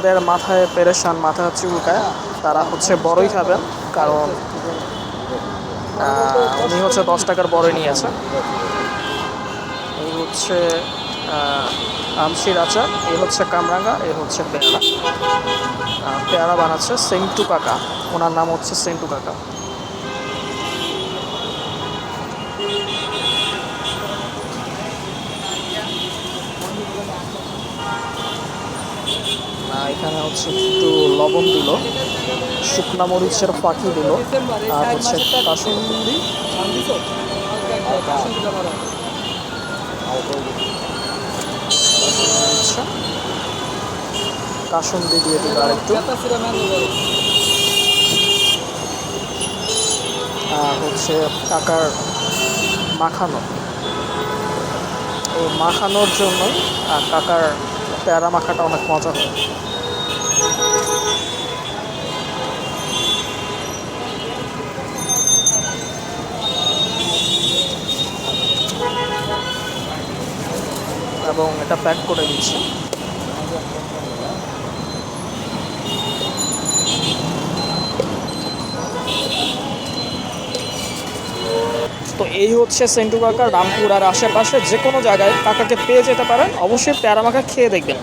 যাদের মাথায় পেরেশান মাথা চুলকায়, তারা হচ্ছে বড়ই খাবেন, কারণ উনি হচ্ছে দশ টাকার বড়ই নিয়েছে এই হচ্ছে আমশির আচার এই হচ্ছে কামরাঙ্গা এই হচ্ছে পেয়ারা। পেয়ারা বানাচ্ছে সেন্টু কাকা, ওনার নাম হচ্ছে সেন্টু কাকা। এখানে হচ্ছে একটু লবণ দিল শুকনা মরিচের পাখি দিল আর হচ্ছে কাসুন্দি আচ্ছা। কাসুন্দি দিয়ে দিল আর একটু আর হচ্ছে কাকার মাখানো। মাখানোর জন্য আহ, কাকার প্যারা মাখাটা অনেক মজা হয়। এবং এটা প্যাক করে দিচ্ছি। তো এই হচ্ছে সেন্টু কাকা রামপুর আর আশেপাশে যে কোনো জায়গায় কাকাকে পেয়ে যেতে পারেন। অবশ্যই প্যারা মাখা খেয়ে দেখবেন।